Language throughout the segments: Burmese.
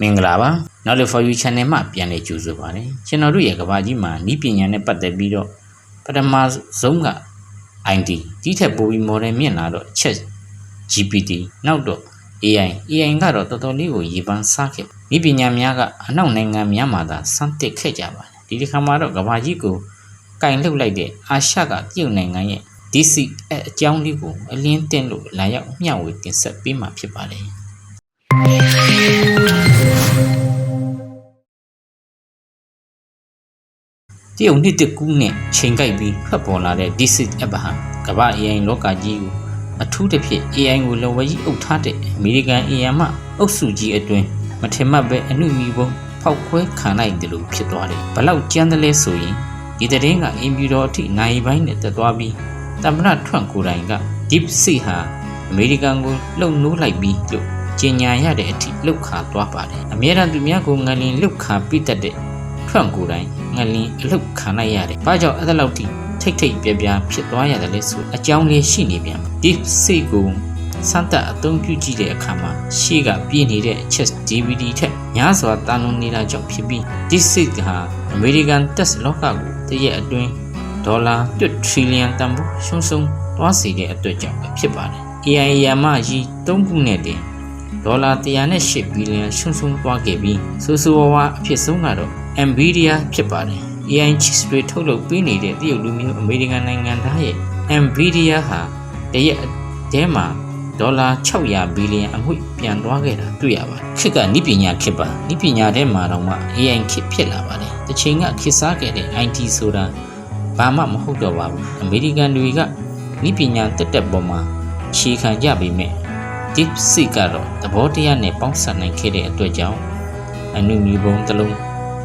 မင်္ဂလာပါနောက်တစ် for you channel မှာပြန်လည်ကြိုဆိုပါရစေကျွန်တော်တို့ရဲ့ကဘာကြီးမှာဤပညာနဲ့ပတ်သက်ပြီးတော့ပထမဆုံးက ID ဒီထက်ပိုပြီး model မြင့်လာတော့ chat GPT နောက်တော့ AI AI ကတော့တော်တော်လေးကိုရေပန်းစားခဲ့ဤပညာများကအနောက်နိုင်ငံများမှာသာစမ်းသစ်ခဲ့ကြပါတယ်ဒီတစ်ခါမှာတော့ကဘာကြီးကိုကင်လှုပ်လိုက်တဲ့အာရှကတရုတ်နိုင်ငံရဲ့ DC အကြောင်းလေးကိုအလင်းတင်လို့လာရောက်မျှဝေတင်ဆက်ပေးမှာဖြစ်ပါတယ် တရုတ်နှစ်တကူးနဲ့ချိန်ကိုက်ပြီးဖတ်ပေါ်လာတဲ့ Disit App ဟာကမ္ဘာ AI လောကကြီးကိုအထူးသဖြင့် AI ကိုလော်ဝဲကြီးအုပ်ထားတဲ့အမေရိကန် AI မှအုပ်စုကြီးအတွင်းမထင်မှတ်ပဲအမှုမီပုံဖောက်ခွဲခံလိုက်တယ်လို့ဖြစ်သွားတယ်။ဘလောက်ကြမ်းတယ်လဲဆိုရင်ဒီတဲ့င်းကအင်ပြူတော်အထိနိုင်ပိုင်းနဲ့တက်သွားပြီးတမနာထွန့်ကိုယ်တိုင်က DeepSeek ဟာအမေရိကန်ကိုလှုပ်နိုးလိုက်ပြီးလို့ ကျင်ညာရတဲ့အထိလှုပ်ခါသွားပါတယ်။အများအားသူများကိုငလင်လှုပ်ခါပြတတ်တဲ့ထွန့်ကိုယ်တိုင်ငလင်အလုတ်ခံလိုက်ရတယ်။ဘာကြောင့်အဲ့ဒါလောက်ထိထိတ်ထိတ်ပြပြဖြစ်သွားရတယ်လဲဆိုအကြောင်းလေးရှိနေပြန်။ Deep Sea ကိုစမ်းသပ်အသုံးပြုကြည့်တဲ့အခါမှာရှေ့ကပြည့်နေတဲ့အချက် DVD ထက်များစွာတာလွန်နေတာကြောင့်ဖြစ်ပြီး Deep Sea ဟာအမေရိကန်တက်စ်လောကကိုတရက်အတွင်းဒေါ်လာ1 trillion တန်ဖိုးရှုံးရှုံးသွားစေတဲ့အတွက်ကြောင့်ပဲဖြစ်ပါတယ်။ AI ယာမကြီး၃ခုနဲ့တင် ဒေါ်လာ108ဘီလီယံရှုံးရှုံးသွားခဲ့ပြီးဆိုးဆိုးဝါးဝါအဖြစ်ဆုံးကတော့ Nvidia ဖြစ်ပါတယ် AI chips တွေထုတ်လုပ်ပေးနေတဲ့တရုတ်လူမျိုးအမေရိကန်နိုင်ငံသားရဲ့ Nvidia ဟာတရက်တဲမှာဒေါ်လာ600ဘီလီယံအမှုပြန်သွားခဲ့တာတွေ့ရပါတယ်ခေတ်ကနိပညာခေတ်ပါနိပညာထဲမှာတော့မှ AI ခေတ်ဖြစ်လာပါတယ်တစ်ချိန်ကခေတ်စားခဲ့တဲ့ IT ဆိုတာဘာမှမဟုတ်တော့ပါဘူးအမေရိကန်တွေကနိပညာတက်တက်ပေါ်မှာခြေခံကြပေမဲ့ DeepSeek ကတော့သဘောတရားနဲ့ပေါင်းစပ်နိုင်ခဲ့တဲ့အတွက်ကြောင့်အနုမြူပုံတစ်လုံး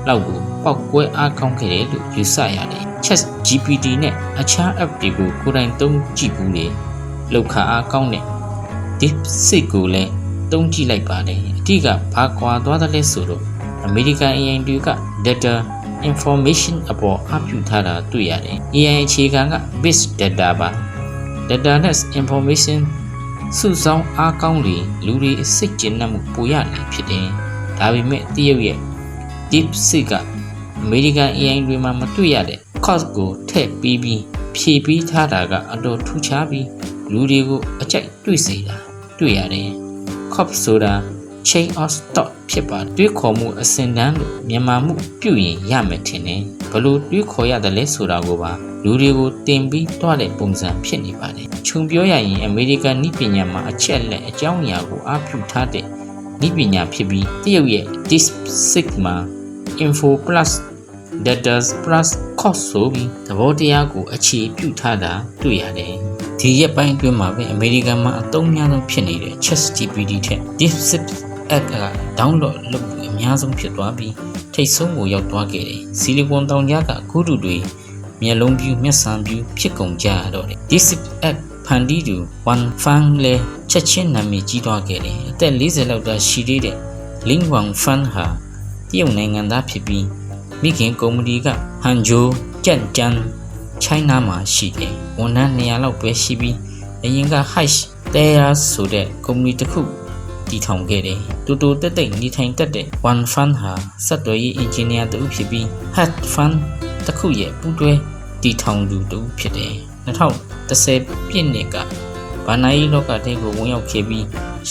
လောက်ကိုပောက်ကွဲအားကောင်းခဲ့တယ်လို့ယူဆရတယ်။ Chat GPT နဲ့အခြား app တွေကိုကိုယ်တိုင်သုံးကြည့်ဘူးလေ။လောက်ခါအားကောင်းတဲ့ DeepSeek ကိုလည်းသုံးကြည့်လိုက်ပါတယ်။အတိကဘာကွာသွားတယ်လဲဆိုတော့ American AI တွေက data information အပေါ်အပြုထားတာတွေ့ရတယ်။ AI အခြေခံက big data ပါ။ data နဲ့ information စုဆောင်းအားကောင်းလေလူတွေစိတ်ကျဉ်နှံ့မှုပိုရလေဖြစ်တယ်။ဒါပေမဲ့တရုတ်ရဲ့ DeepSeek ကအမေရိကန် AI တွေမှာမတွေ့ရတဲ့ cost ကိုထည့်ပြီးပြီးဖြည့်ပြီးထားတာကအတော်ထူးခြားပြီးလူတွေကိုအကြိုက်တွေ့စေတာတွေ့ရတယ်။ COP ဆိုတာ chain of thought ဖြစ်ပါတွေးခေါ်မှုအစဉ်တန်းလို့မြန်မာမှုပြုရင်ရမယ်ထင်တယ် ဘလို့တွေးခေါ်ရတယ်လဲဆိုတာကိုပါလူတွေကိုတင်ပြီးတွားတဲ့ပုံစံဖြစ်နေပါတယ်ခြုံပြောရရင်အမေရိကန်ဤပညာမှာအချက်လက်အကြောင်းအရာကိုအားပြုထားတဲ့ဤပညာဖြစ်ပြီးတရုတ်ရဲ့ DeepSeek မှာ info plus data plus cost ဆိုပြီးသဘောတရားကိုအခြေပြုထားတာတွေ့ရတယ်ဒီရက်ပိုင်းအတွင်းမှာပဲအမေရိကန်မှာအသုံးများဆုံးဖြစ်နေတဲ့ ChatGPT ထက် DeepSeek app က download လုပ်ပြီးအ များဆုံးဖြစ်သွားပြီးထိတ်ဆုံးကိုရောက်သွားခဲ့တယ်။ဆီလီကွန်တောင်ကြားကအခုတူတွေမျက်လုံးပြူမျက်စံပြူဖြစ်ကုန်ကြရတော့တယ်။ DeepSeek app ဖန်တီးသူ One Fan လဲချက်ချင်းနာမည်ကြီးသွားခဲ့တယ်။အသက်40လောက်သာရှိသေးတဲ့ Ling Wang Fan ဟာတရုတ်နိုင်ငံသားဖြစ်ပြီးမိခင်ကုမ္ပဏီကဟန်ဂျိုကြန့်ကျန်းချိုင်းနာမှာရှိတယ်။ဝန်ထမ်း200လောက်ပဲရှိပြီးအရင်က Hash Terra ဆိုတဲ့ကုမ္ပဏီတစ်ခု တည်ထောင်ခဲ့တယ်။တူတူတက်တက်နေထိုင်တတ်တဲ့ One Fund ဟာစက်တော်ရေးအင်ဂျင်နီယာတူဖြစ်ပြီး Hat Fund တစ်ခုရဲ့ပူးတွဲတည်ထောင်သူတူဖြစ်တယ်။2010ပြည့်နှစ်ကဘာနာယီလောကတဲ့ကိုဝင်ရောက်ခဲ့ပြီး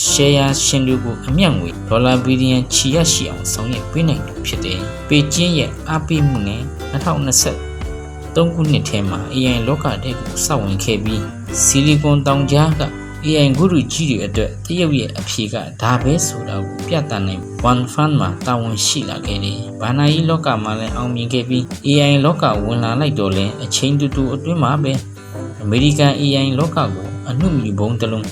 share ရှင်တွေကိုအမျက်ငွေဒေါ်လာဘီလီယံချီရရှိအောင်ဆောင်ရွက်ပေးနိုင်သူဖြစ်တယ်။ပေကျင်းရဲ့အားပေးမှုနဲ့2020 3ခုနှစ်ထဲမှာ AI လောကတဲ့ကိုစောင့်ဝင်ခဲ့ပြီးဆီလီကွန်တောင်ကြားက AI ဂုရုကြီးတွေအတွက်တရုတ်ရဲ့အဖြေကဒါပဲဆိုတာကိုပြသနိုင် One Fund မှာတာဝန်ရှိလာခဲ့တယ်။ဘာနာယီလောကမှာလည်းအောင်မြင်ခဲ့ပြီး AI လောကဝင်လာလိုက်တော့လဲအချိန်တူတူအတွင်းမှာပဲအမေရိကန် AI လောကကိုအနှုတ်မြူပုံတစ်လုံး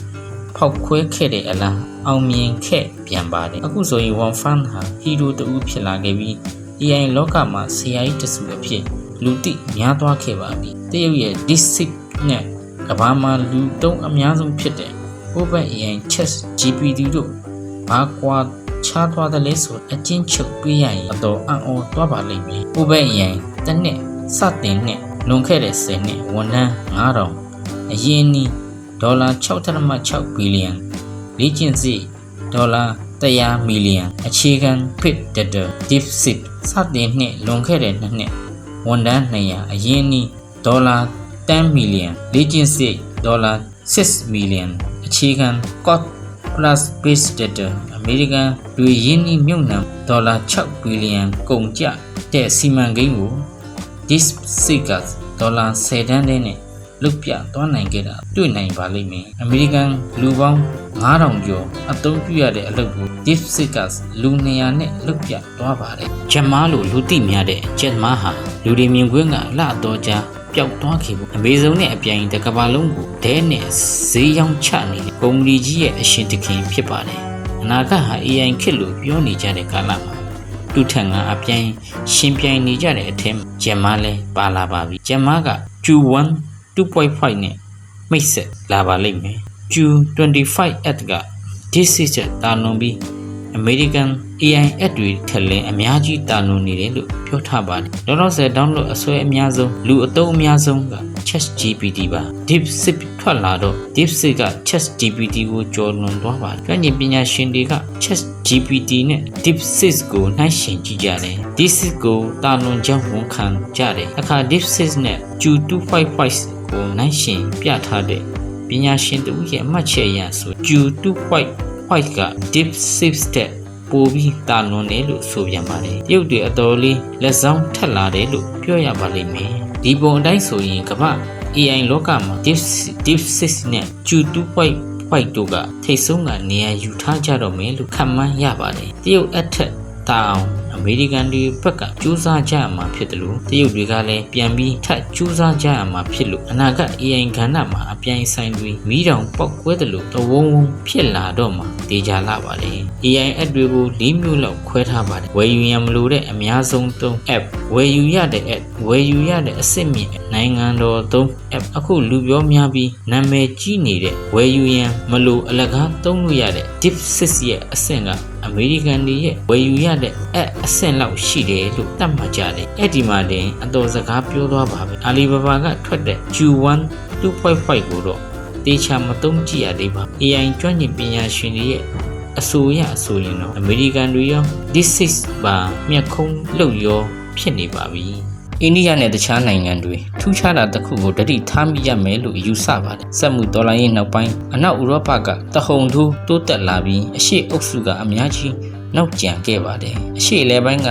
ဖောက်ခွဲခဲ့တဲ့အလားအောင်မြင်ခဲ့ပြန်ပါတယ်အခုဆိုရင် One Fund ဟာဟီရိုတူဖြစ်လာခဲ့ပြီး AI လောကမှာဆရာကြီးတစုအဖြစ်လူသိများသွားခဲ့ပါပြီတရုတ်ရဲ့ DeepSeek နဲ့ ကမ္ဘာမှာလူတုံးအများဆုံးဖြစ်တဲ့ OpenAI Chat GPT တို့ဘာကွာခြားသွားတယ်လဲဆိုအချင်းချုပ်ပေးရရင်အတော်အံ့ဩသွားပါလိမ့်မယ် OpenAI တစ်နှစ်စတင်နဲ့လွန်ခဲ့တဲ့10နှစ်ဝန်ထမ်း9000အရင်နီဒေါ်လာ6.6ဘီလီယံလေ့ကျင့်စီဒေါ်လာ100မီလီယံအခြေခံ Predator DeepSeek စတင်နှစ်လွန်ခဲ့တဲ့နှစ်နှစ်ဝန်ထမ်း200အရင်းအနှီးဒေါ်လာ 10မီလီယံလေ့ကျင့်စစ်ဒေါ်လာ6မီလီယံအခြေခံ Code Plus Predator အမေရိကန်တွေရင်းနှီးမြုပ်နှံဒေါ်လာ6ဘီလီယံကုန်ကျတဲ့စီမံကိန်းကို DeepSeek ကဒေါ်လာ10တန်းနဲ့လုတ်ပြသွားနိုင်ခဲ့တာတွေ့နိုင်ပါလိမ့်မယ်။အမေရိကန်လူပေါင်း9000ကျော်အသုံးပြုရတဲ့အလုပ်ကို DeepSeek ကလူ200နဲ့လုတ်ပြသွားပါတယ်။ဂျက်မားလိုလူသိများတဲ့ဂျက်မားဟာလူတွေမြင်ကွင်းကလှတော်ကြား ပျောက်သွားခဲ့ဘူးအမေဇုံနဲ့အပြိုင်တစ်ကမ္ဘာလုံးကိုဒဲနဲ့ဈေးရောင်းချနေတဲ့ကုမ္ပဏီကြီးရဲ့အရှင်တခင်ဖြစ်ပါတယ်။အနာဂတ်ဟာ AI ခေတ်လို့ပြောနေကြတဲ့ကာလမှာတူထန်ကအပြိုင်ရှင်ပြိုင်နေကြတဲ့အထက်ဂျက်မားလည်းပါလာပါပြီဂျက်မားက Q1 2.5နဲ့မိတ်ဆက်လာပါလိမ့်မယ် Q25 at က this is တာလွန်ပြီး American AI app တွေထက်လင်းအများကြီးတာလွန်နေတယ်လို့ပြောထားပါတယ်လောလောဆယ် download အစွဲအများဆုံးလူအသုံးအများဆုံးက ChatGPT ပါ DeepSeek ထွက်လာတော့ DeepSeek က ChatGPT ကိုကျော်လွန်သွားပါတယ်ကျွမ်းကျင်ပညာရှင်တွေက ChatGPT နဲ့ DeepSeek ကိုနှိုင်းယှဉ်ကြည့်ကြတယ် DeepSeek ကိုတာလွန်ကြောင်းဝန်ခံကြတယ်အခါ DeepSeek နဲ့ Q255 ကိုနိုင်ရှင်ပြထားတဲ့ပညာရှင်တို့ရဲ့အမှတ်ချက်အရဆို Q2.5 က Deep Six တဲ့ပိုပြီးတာလွန်တယ်လို့ဆိုပြန်ပါတယ်။ရုပ်တွေအတော်လေးလက်ဆောင်ထက်လာတယ်လို့ပြောရပါလိမ့်မယ်။ဒီပုံအတိုင်းဆိုရင်ကမ္ဘာ AI လောကမှာ Deep Deep Six နဲ့ Q2.5 တို့ကထိတ်ဆုံးကနေရာယူထားကြတော့မယ်လို့ခန့်မှန်းရပါတယ်။တရုတ်အထက်တာအောင် အမေရိကန်တွေဘက်ကစူးစမ်းကြရမှာဖြစ်တယ်လို့တရုတ်တွေကလည်းပြန်ပြီးထပ်စူးစမ်းကြရမှာဖြစ်လို့အနာဂတ် AI ကဏ္ဍမှာအပြိုင်ဆိုင်တွေမိတောင်ပောက်ကွဲတယ်လို့တဝုံဝုံဖြစ်လာတော့မှတေချာလာပါလေ AI app တွေကို၄မျိုးလောက်ခွဲထားပါတယ်ဝယ်ယူရန်မလိုတဲ့အများဆုံးသုံး app ဝယ်ယူရတဲ့ app ဝယ်ယူရတဲ့အစ်စ်မြင့်နိုင်ငံတော်သုံး app အခုလူပြောများပြီးနာမည်ကြီးနေတဲ့ဝယ်ယူရန်မလိုအလကားသုံးလို့ရတဲ့ DeepSeek ရဲ့အဆင့်ကအမေရိကန်တွေရဲ့ဝယ်ယူရတဲ့ app အဆင့်လောက်ရှိတယ်လို့သတ်မှတ်ကြတယ်။အဲ့ဒီမှာတင်အတော်စကားပြောသွားပါပဲ။ Alibaba ကထွက်တဲ့ Q1 2.5ကိုတော့တေချာမသုံးကြည့်ရသေးပါ။ AI ကျွမ်းကျင်ပညာရှင်တွေရဲ့အဆိုရအဆိုရင်တော့အမေရိကန်တွေရော this is ပါမြက်ခုံးလုပ်ရောဖြစ်နေပါပြီ။ အိန္ဒိယနဲ့တခြားနိုင်ငံတွေထူးခြားတာတစ်ခုကိုတတိထားမိရမယ်လို့ယူဆပါတယ်။စက်မှုဒေါ်လာရေးနောက်ပိုင်းအနောက်ဥရောပကတဟုန်ထူးတိုးတက်လာပြီးအရှိအုပ်စုကအများကြီးနောက်ကျန်ခဲ့ပါတယ်။အရှိလေပိုင်းက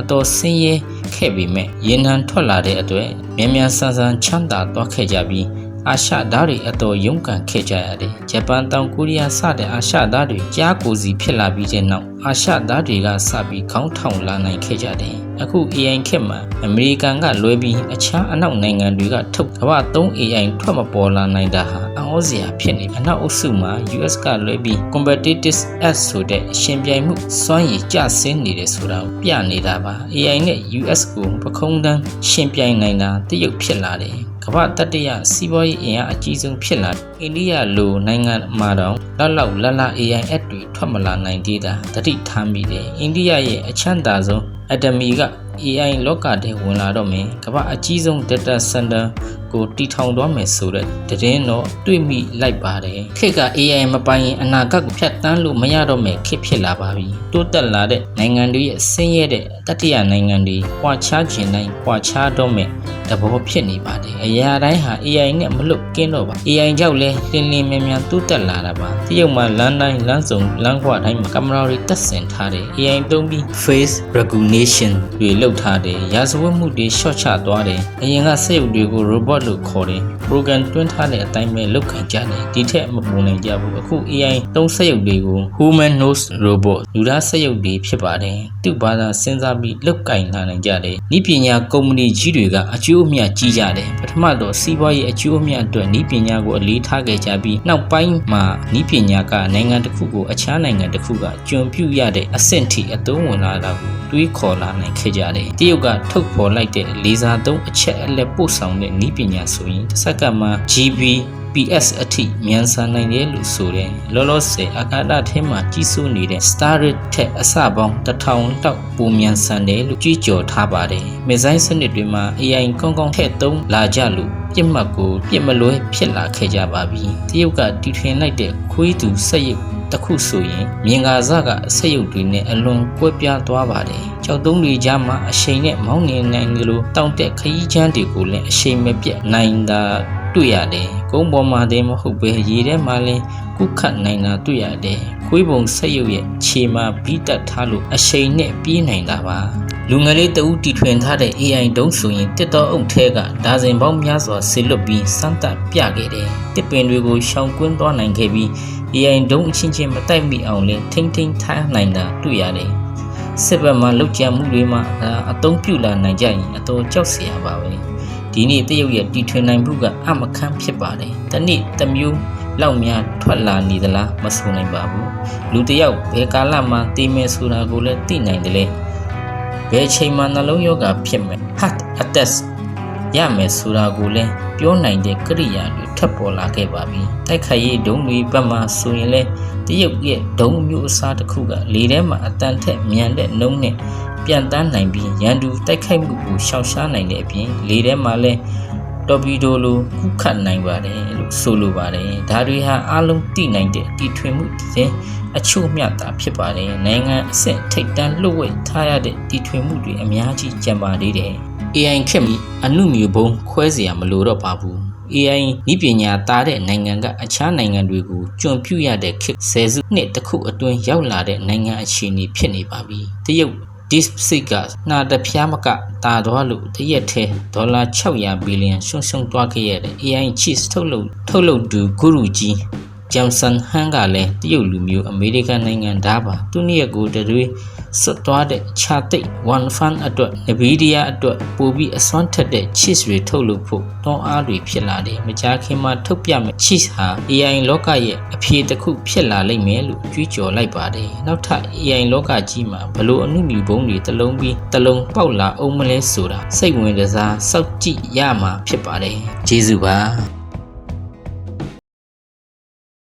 အတော်ဆင်းရဲခဲ့ပေမဲ့ရင်နံထွက်လာတဲ့အတွက်မြန်မြန်ဆန်ဆန်ချမ်းသာသွားခဲ့ကြပြီး အာရှသားတွေအတော်ရုန်းကန်ခဲ့ကြရတယ်။ဂျပန်တောင်ကိုရီးယားစတဲ့အာရှသားတွေကြားကိုစီဖြစ်လာပြီးတဲ့နောက်အာရှသားတွေကစပြီးခေါင်းထောင်လာနိုင်ခဲ့ကြတယ်။အခု AI ခေတ်မှာအမေရိကန်ကလွဲပြီးအခြားအနောက်နိုင်ငံတွေကထုတ်ကမ္ဘာသုံး AI ထွက်မပေါ်လာနိုင်တာဟာအံ့ဩစရာဖြစ်နေအနောက်အုပ်စုမှာ US ကလွဲပြီး competitive edge ဆိုတဲ့ရှင်ပြိုင်မှုစွမ်းရည်ကျဆင်းနေတယ်ဆိုတာကိုပြနေတာပါ AI နဲ့ US ကိုပခုံးတန်းရှင်ပြိုင်နိုင်တာတရုတ်ဖြစ်လာတယ် ကမ္ဘာတတိယစီးပွားရေးအင်အားအကြီးဆုံးဖြစ်လာအိန္ဒိယလိုနိုင်ငံမှာတော့လောက်လောက်လတ်လ AI app တွေထွက်မလာနိုင်သေးတာတတိထားမိတယ်အိန္ဒိယရဲ့အချမ်းသာဆုံး အတမီက AI လောကထဲဝင်လာတော့မယ်ကမ္ဘာအကြီးဆုံး data center ကိုတီထောင်သွားမယ်ဆိုတဲ့တည်င်းတော့တွေ့မိလိုက်ပါတယ်ခေတ်က AI မပိုင်ရင်အနာဂတ်ကိုဖြတ်တန်းလို့မရတော့မယ်ခေတ်ဖြစ်လာပါပြီတိုးတက်လာတဲ့နိုင်ငံတွေရဲ့ဆင်းရဲတဲ့တတိယနိုင်ငံတွေပွာချခြင်းတိုင်းပွာချတော့မယ်တဘောဖြစ်နေပါတယ်အရာတိုင်းဟာ AI နဲ့မလွတ်ကင်းတော့ပါ AI ကြောင့်လဲလင်းလင်းမြန်မြန်တိုးတက်လာတာပါတရုတ်မှာလမ်းတိုင်းလမ်းစုံလမ်းခွတိုင်းမှာကင်မရာတွေတက်ဆင်ထားတယ် AI သုံးပြီး face recognition တွေလုပ်ထားတယ်ရာဇဝတ်မှုတွေ short ချသွားတယ်အရင်ကစက်ရုပ်တွေကို robot လို့ခေါ်တယ် program တွင်းထားတဲ့အတိုင်းပဲလုပ်ခံကြတယ်ဒီထက်မပုံနိုင်ကြဘူးအခု AI သုံးစက်ရုပ်တွေကို human nose robot လူသားစက်ရုပ်တွေဖြစ်ပါတယ်သူ့ဘာသာစဉ်းစားပြီးလုပ်ကင်လာနိုင်ကြတယ်ဤပညာကုမ္ပဏီကြီးတွေကအကျိုးအမြတ်ကြီးကြတယ်ပထမတော့စီးပွားရေးအကျိုးအမြတ်အတွက်ဤပညာကိုအလေးထားခဲ့ကြပြီးနောက်ပိုင်းမှာဤပညာကနိုင်ငံတစ်ခုကိုအခြားနိုင်ငံတစ်ခုကကျွံပြုရတဲ့အဆင့်ထိအသုံးဝင်လာတာကိုတွေးခေါ်လာနိုင်ခဲ့ကြတယ်တရုတ်ကထုတ်ဖော်လိုက်တဲ့လေဆာသုံးအချက်အလက်ပို့ဆောင်တဲ့ဤပညာဆိုရင်တစ်စက္ကန့်မှာ GB PS အထိမြန်ဆန်နိုင်တယ်လို့ဆိုတယ်လောလောဆယ်အာကာသထဲမှာကြီးစိုးနေတဲ့ Starry ထက်အစပေါင်းတစ်ထောင်တောက်ပိုမြန်ဆန်တယ်လို့ကြွေးကြော်ထားပါတယ်မစ်ဇိုင်းစနစ်တွေမှာ AI ကောင်းကောင်းထည့်သုံးလာကြလို့ပြစ်မှတ်ကိုပြစ်မလွဲဖြစ်လာခဲ့ကြပါပြီတရုတ်ကတီထွင်လိုက်တဲ့ခွေးသူစက်ရုပ် တစ်ခုဆိုရင်မြင်ကာစကဆက်ရုပ်တွေနဲ့အလွန်ကွဲပြားသွားပါတယ်ကြောက်တုံးတွေကြားမှာအရှိန်နဲ့မောင်းနေနိုင်သလိုတောင့်တက်ခရီးချမ်းတွေကိုလည်းအရှိန်မပြတ်နိုင်တာတွေ့ရတယ်ကုန်းပေါ်မှာတည်းမဟုတ်ပဲရေထဲမှာလည်းကုခတ်နိုင်တာတွေ့ရတယ်ခွေးပုံဆက်ရုပ်ရဲ့ခြေမှာဘီးတက်ထားလို့အရှိန်နဲ့ပြေးနိုင်တာပါလူငယ်လေးတဦးတီထွင်ထားတဲ့ AI တုံးဆိုရင်တစ်တော်အုပ်ထဲကဒါဇင်ပေါင်းများစွာဆေလွတ်ပြီးစမ်းသပ်ပြခဲ့တယ်တစ်ပင်တွေကိုရှောင်ကွင်းသွားနိုင်ခဲ့ပြီး AI ဒုံအချင်းချင်းမတိုက်မိအောင်လဲထိမ့်ထိမ့်ထားနိုင်တာတွေ့ရတယ်။စစ်ဘက်မှာလောက်ကြံမှုတွေမှာဒါအသုံးပြုလာနိုင်ကြရင်အတော်ကြောက်စရာပါပဲ။ဒီနေ့တရုတ်ရဲ့တီထွင်နိုင်မှုကအမခန့်ဖြစ်ပါတယ်။တနေ့တစ်မျိုးလောက်များထွက်လာနေသလားမဆိုနိုင်ပါဘူး။လူတစ်ယောက်ဘယ်ကာလမှာတည်မယ်ဆိုတာကိုလည်းသိနိုင်တယ်လေ။ဘယ်ချိန်မှနှလုံးရောဂါဖြစ်မယ် heart attack ရမယ်ဆိုတာကိုလည်းပြောနိုင်တဲ့ကိရိယာတွေထပ်ပေါ်လာခဲ့ပါပြီတိုက်ခိုက်ရေးဒုံးတွေဘက်မှာဆိုရင်လည်းတရုတ်ရဲ့ဒုံးမျိုးအစားတစ်ခုကလေထဲမှာအတန်ထက်မြန်တဲ့နှုံးနဲ့ပြန်တန်းနိုင်ပြီးရန်သူတိုက်ခိုက်မှုကိုရှောင်ရှားနိုင်တဲ့အပြင်လေထဲမှာလည်းတော်ပီဒိုလိုခုခတ်နိုင်ပါတယ်လို့ဆိုလိုပါတယ်ဒါတွေဟာအလုံးသိနိုင်တဲ့တီထွင်မှုတဲ့အချို့မျှတာဖြစ်ပါတယ်နိုင်ငံအဆင့်ထိပ်တန်းလှုပ်ဝက်ထားရတဲ့တီထွင်မှုတွေအများကြီးကြံပါသေးတယ် AI ခက်မီအနုမြူဘုံခွဲเสียမလို့တော့ပါဘူး AI ဤပညာသားတဲ့နိုင်ငံကအခြားနိုင်ငံတွေကိုကျွံပြူရတဲ့ခေတ်ဆယ်စုနှစ်တစ်ခုအတွင်းရောက်လာတဲ့နိုင်ငံအခြေအနေဖြစ်နေပါပြီတရုတ် DeepSeek ကနှာတဖျားမကတာသွားလို့တရက်ထဲဒေါ်လာ600ဘီလီယံရှုံရှုံသွားခဲ့ရတဲ့ AI chips ထုတ်လုပ်ထုတ်လုပ်သူဂုရုကြီးဂျမ်ဆန်ဟန်ကလည်းတရုတ်လူမျိုးအမေရိကန်နိုင်ငံသားပါသူနှစ်ရက်ကိုတတွေ စွတ်သွားတဲ့ခြာတိတ် one fan အတွက် Nvidia အတွက်ပိုပြီးအစွမ်းထက်တဲ့ chips တွေထုတ်လုပ်ဖို့တွန်းအားတွေဖြစ်လာတယ်မကြာခင်မှာထုတ်ပြမယ့် chips ဟာ AI လောကရဲ့အဖြေတစ်ခုဖြစ်လာလိမ့်မယ်လို့ကြွေးကြော်လိုက်ပါတယ်နောက်ထပ် AI လောကကြီးမှာဘလို့အမှုမြူဘုံတွေတစ်လုံးပြီးတစ်လုံးပေါက်လာအောင်မလဲဆိုတာစိတ်ဝင်စားစောက်ကြည့်ရမှာဖြစ်ပါတယ်ကျေးဇူးပါ